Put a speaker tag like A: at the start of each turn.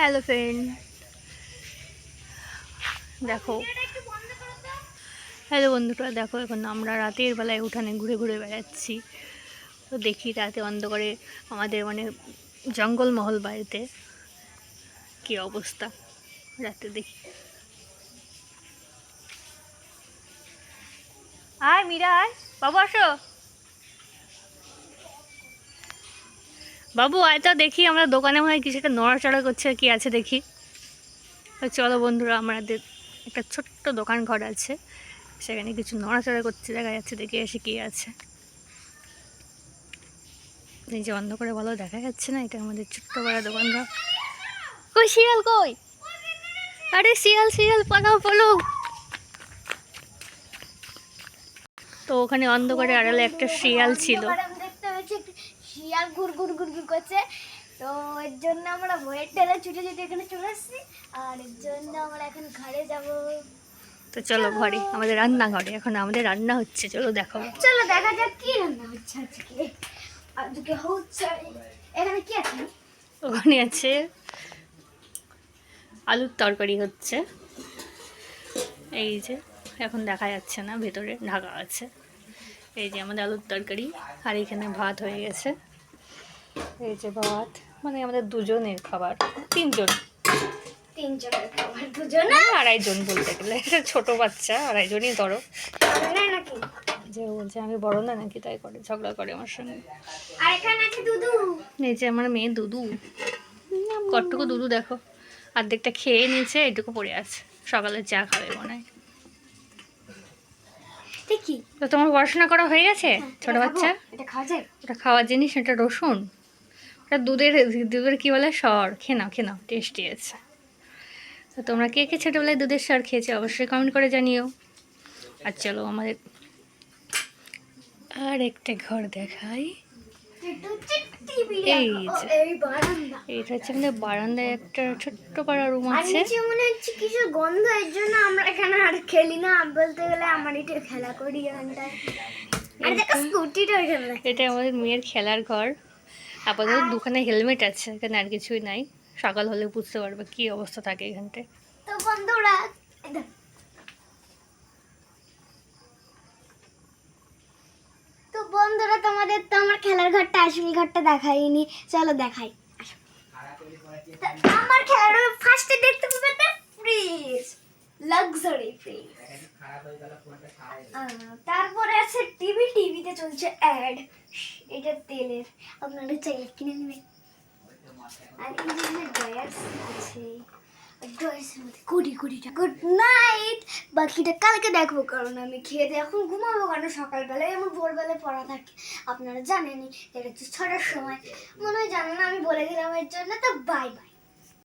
A: Hello friend দেখো। Hello বন্ধুরা, দেখো, এখন আমরা রাতের বেলায় উঠানে ঘুরে ঘুরে বেড়াচ্ছি। তো দেখি রাতে অন্ধকারে আমাদের মানে জঙ্গলমহল বাড়িতে কি অবস্থা। রাতে দেখি। আয়, মীরা, আয়। বাবু, আসো। বাবু আয় তো দেখি, আমরা দোকানে মনে হয় কিছু একটা নড়াচড়া করছে, কি আছে দেখি। চলো বন্ধুরা আমাদের একটা ছোট্ট দোকান ঘর আছে। সেখানে কিছু নড়াচড়া করছে, দেখা যাচ্ছে, দেখে এসে কি আছে। এই যে বন্ধ করে ভালো দেখা যাচ্ছে না, এটা আমাদের ছোট্ট বড় দোকান ঘর কই শিয়াল, কই? আরে শিয়াল শিয়াল পাকাও পলো তো ওখানে অন্ধকারে আড়ালে একটা শিয়াল ছিল
B: অন্ধকারে আমি দেখতে পেয়েছি একটা শিয়াল ঘুর ঘুর ঘুর ঘুর করছে। তো এর জন্য আমরা ভয়ের টেলে ছুটে ছুটে এখানে চলে আসছি। আর এর জন্য আমরা এখন ঘরে যাব।
A: তো চলো ঘরে আমাদের রান্নাঘরে এখন আমাদের রান্না হচ্ছে চলো দেখো
B: চলো দেখা যাক কি রান্না হচ্ছে আজকে। আজকে হচ্ছে এখানে কি আছে?
A: ওখানে আছে আলুর তরকারি হচ্ছে। এই যে এখন দেখা যাচ্ছে না ভেতরে ঢাকা আছে। এই যে আমাদের আলুর তরকারি আর এখানে ভাত হয়ে গেছে। এই যে ভাত মানে আমাদের দুজনের খাবার তিনজন।
B: তিনজনের খাবার দুজন?
A: আড়াইজন বলতে গেলে ছোটো বাচ্চা আড়াইজনই ধরো।
B: নাকি?
A: যে বলছে আমি বড় না নাকি? তাই করে ঝগড়া করে আমার সঙ্গে।
B: আর এখানে আছে দুদু।
A: এই যে আমার মেয়ে দুদু। কটটুকু দুদু দেখো। অর্ধেকটা খেয়ে নিয়েছে এটুকু পড়ে আছে। সকালে চা খাবে মনে হয়। তো তোমার পড়াশোনা করা হয়ে গেছে? ছোট বাচ্চা?
B: এটা খাওয়া যায়?
A: ওটা খাওয়ার জিনিস এটা রসুন? দুধের দুধের কী বলে সর। খেয়ে নাও খেয়ে নাও টেস্টি আছে। তো তোমরা কে কে ছোটোবেলায় দুধের সর খেয়েছে অবশ্যই কমেন্ট করে জানিও। আর চলো আমাদের আর একটা ঘর দেখাই।
B: হচ্ছে
A: এই এটা আমাদের বারান্দায় একটা ছোট্ট পাড়া রুম আছে।
B: মনে হচ্ছে কিছু গন্ধ এর জন্য আমরা এখানে আর খেলি না। বলতে গেলে আমার এটা খেলা করি এখানটায় আর দেখো স্কুটিটা
A: এটা আমাদের মেয়ের খেলার ঘর। আপাতত দুখানে হেলমেট আছে এখানে আর কিছুই নাই। সকাল হলে বুঝতে পারবে কি অবস্থা থাকে এখানটায়।
B: তো বন্ধুরা তো বন্ধুরা তোমাদের তো আমার খেলার ঘরটা আসল ঘরটা দেখাইনি। চলো দেখাই আমার খেলার ফার্স্টে দেখতে পাবে ফ্রিজ লাক্সারি ফ্রিজ তারপরে টিভিতে চলছে অ্যাড এটা তেলের। আপনারা চাইলে কিনে নেবেন। আর যে গ্যাস আছে। ড্রয়েসের মধ্যে কোটি টাকা। গুড নাইট বাকিটা কালকে দেখব, কারণ আমি খেয়ে দিয়ে এখন ঘুমাবো, কারণ সকালবেলায় আমার ভোরবেলায় পড়া থাকে। আপনারা জানেনই এটা হচ্ছে ছটার সময়। মনে হয় জানেন আমি বলে দিলাম এর জন্য, তো বাই বাই